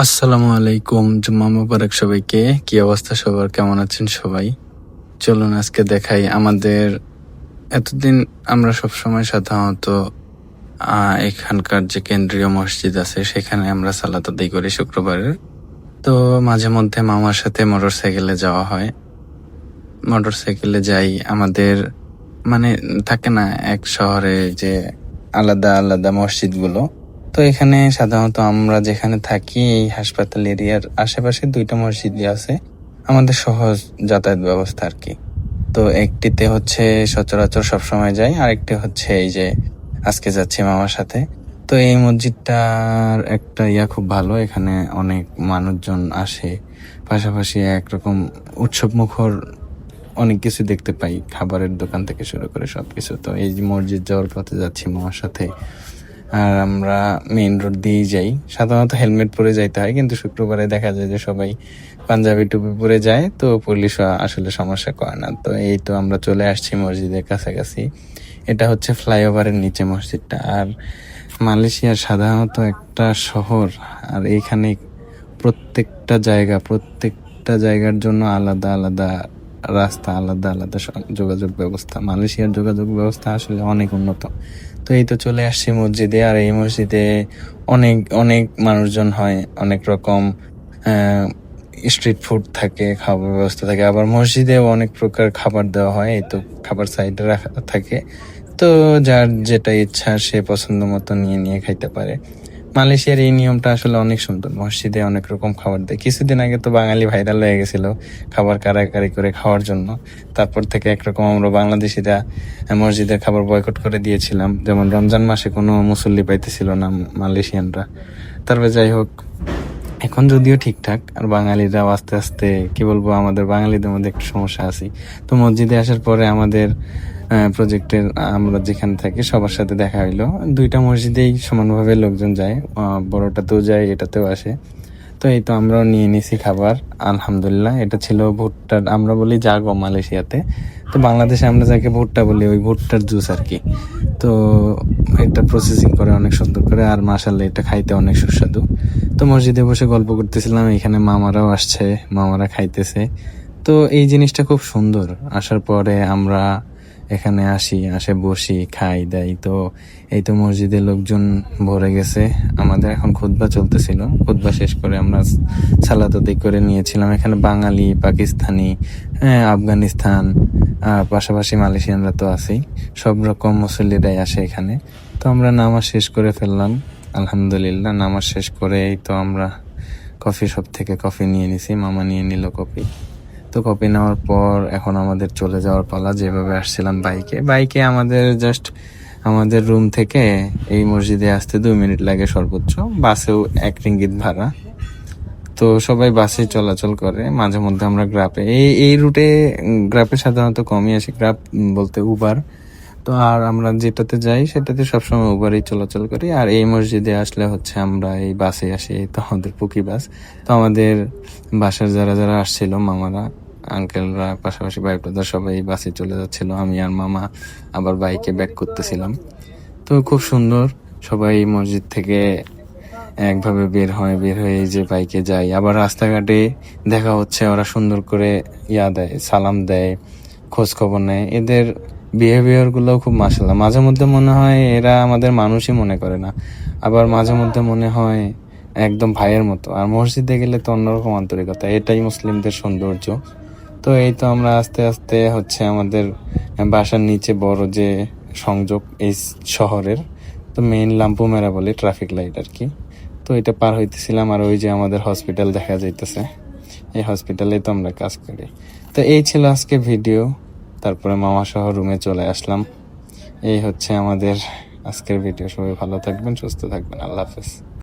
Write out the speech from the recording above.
আসসালামু আলাইকুম, জুম্মা মুবারক সবাইকে। কি অবস্থা সবার? কেমন আছেন সবাই? চলুন আজকে দেখাই আমাদের এতদিন আমরা সব সময় সাধারণত এখানকার যে কেন্দ্রীয় মসজিদ আছে, সেখানে আমরা সালাত আদায় করি শুক্রবারের তো মাঝে মধ্যে মামার সাথে মোটর সাইকেলে যাওয়া হয়। মোটর সাইকেলে যাই, আমাদের মানে থাকে না, এক শহরে যে আলাদা আলাদা মসজিদগুলো। তো এখানে সাধারণত আমরা যেখানে থাকি, এই হাসপাতাল এরিয়ার আশেপাশে দুইটা মসজিদই আছে, আমাদের সহজ যাতায়াত ব্যবস্থা আর কি। তো একটিতে হচ্ছে সচরাচর সবসময় যাই, আরেকটি হচ্ছে এই যে আজকে যাচ্ছি মামার সাথে। তো এই মসজিদটার একটা ইয়া খুব ভালো, এখানে অনেক মানুষজন আসে, পাশাপাশি একরকম উৎসব মুখর অনেক কিছু দেখতে পাই, খাবারের দোকান থেকে শুরু করে সবকিছু। তো এই মসজিদ যাওয়ার পথে যাচ্ছি মামার সাথে। আর আমরা মেইন রোড দিয়েই যাই। সাধারণত হেলমেট পরে যাইতে হয়, কিন্তু শুক্রবারে দেখা যায় যে সবাই পাঞ্জাবি টুপি পরে যায়, তো পুলিশ আসলে সমস্যা করে না। তো এই তো আমরা চলে আসছি মসজিদের কাছাকাছি। এটা হচ্ছে ফ্লাইওভারের নিচে মসজিদটা। আর মালয়েশিয়া সাধারণত একটা শহর, আর এইখানে প্রত্যেকটা জায়গা, প্রত্যেকটা জায়গার জন্য আলাদা আলাদা রাস্তা আলাদা আলাদা যোগাযোগ ব্যবস্থা। মালয়েশিয়ার যোগাযোগ ব্যবস্থা আসলে অনেক উন্নত। তো এই তো চলে আসছি মসজিদে, আর এই মসজিদে অনেক অনেক মানুষজন হয়, অনেক রকম স্ট্রিট ফুড থাকে, খাবার ব্যবস্থা থাকে। আবার মসজিদেও অনেক প্রকার খাবার দেওয়া হয়, এই তো খাবার সাইডে রাখা থাকে। তো যার যেটা ইচ্ছা সে পছন্দ মতো নিয়ে নিয়ে খাইতে পারে। মালয়েশিয়ার এই নিয়মটা আসলে অনেক সুন্দর। মসজিদে অনেক রকম খাবার দেয়। কিছুদিন আগে তো বাঙালি ভাইরাল হয়ে গেছিল খাবার কারাকারি করে খাওয়ার জন্য। তারপর থেকে একরকম আমরা বাংলাদেশিরা মসজিদের খাবার বয়কট করে দিয়েছিলাম। যেমন রমজান মাসে কোনো মুসল্লি পাইতেছিল না মালয়েশিয়ানরা। তারপরে যাই হোক এখন যদিও ঠিকঠাক, আর বাঙালিরাও আস্তে আস্তে, কি বলব, আমাদের বাঙালিদের মধ্যে একটু সমস্যা আছে তো মসজিদে আসার পরে আমাদের প্রজেক্টের আমরা যেখানে থাকি, সবার সাথে দেখা হইল। দুইটা মসজিদেই সমানভাবে লোকজন যায় বড়টাতেও যায়, এটাতেও আসে। তো এই তো আমরাও নিয়ে নিছি খাবার, আলহামদুলিল্লাহ। এটা ছিল ভুট্টার, আমরা বলি জাগো মালয়েশিয়াতে। তো বাংলাদেশে আমরা যাকে ভুট্টা বলি, ওই ভুট্টার জুস আর কি। তো এটা প্রসেসিং করে অনেক সুন্দর করে, আর মাসাল্লাহ এটা খাইতে অনেক সুস্বাদু। তো মসজিদে বসে গল্প করতেছিলাম এখানে মামারাও আসছে মামারা খাইতেছে। তো এই জিনিসটা খুব সুন্দর। আসার পরে আমরা এখানে আসি আসে বসি খাই দেই। তো এই তো মসজিদে লোকজন ভরে গেছে। আমাদের এখন খুতবা চলতেছিল। খুতবা শেষ করে আমরা সালাত করে নিয়েছিলাম। এখানে বাঙালি পাকিস্তানি হ্যাঁ, আফগানিস্তান পাশাপাশি মালয়েশিয়ানরা তো আছেই। সব রকম মুসল্লিরাই আসে এখানে। তো আমরা নামাজ শেষ করে ফেললাম। আলহামদুলিল্লাহ, নামাজ শেষ করে এই তো আমরা কফি শপ থেকে কফি নিয়ে নিছি, মামা নিয়ে নিল কফি। তো কপি নেওয়ার পর এখন আমাদের চলে যাওয়ার পালা, যেভাবে আসছিলাম বাইকে। বাইকে আমাদের জাস্ট আমাদের রুম থেকে এই মসজিদে আসতে দুই মিনিট লাগে সর্বোচ্চ। বাসেও এক রিঙ্গিত ভাড়া। তো সবাই বাসে চলাচল করে, মাঝে মধ্যে আমরা গ্রাপে এই এই রুটে গ্রাপে সাধারণত কমই আসে। গ্রাপ বলতে উবার তো আর আমরা যেটাতে যাই, সেটাতে সবসময় উবারেই চলাচল করি। আর এই মসজিদে আসলে হচ্ছে আমরা এই বাসে আসি তো আমাদের পুকি বাস। তো আমাদের বাসার যারা যারা আসছিল, মামারা আঙ্কেলরা পাশাপাশি ভাই ব্রাদার সবাই বাসে চলে যাচ্ছিল। আমি আর মামা আবার বাইকে ব্যাক করতেছিলাম। তো খুব সুন্দর, সবাই মসজিদ থেকে একভাবে বের হয়, বের হয়ে যে বাইকে যায় আবার রাস্তাঘাটে দেখা হচ্ছে, ওরা সুন্দর করে ইয়া দেয়, সালাম দেয়, খোঁজ খবর নেয়। এদের বিহেভিয়ারগুলো খুব মাসাল্লাহ মাঝে মধ্যে মনে হয় এরা আমাদের মানুষই মনে করে না। আবার মাঝে মধ্যে মনে হয় একদম ভাইয়ের মতো। আর মসজিদে গেলে তো অন্যরকম আন্তরিকতা। এটাই মুসলিমদের সৌন্দর্য। তো এই তো আমরা আস্তে আস্তে হচ্ছে আমাদের বাসার নিচে বড় যে সংযোগ এই শহরের, তো মেইন লাম্পু মেরা বলে ট্রাফিক লাইট আর কি। তো এটা পার হইতেছিলাম আর ওই যে আমাদের হসপিটাল দেখা যাইতেছে। এই হসপিটালে তো আমরা কাজ করি। তো এই ছিল আজকে ভিডিও তারপরে মামা সহ রুমে চলে আসলাম। এই হচ্ছে আমাদের আজকের ভিডিও সবাই ভালো থাকবেন, সুস্থ থাকবেন। আল্লাহ হাফেজ।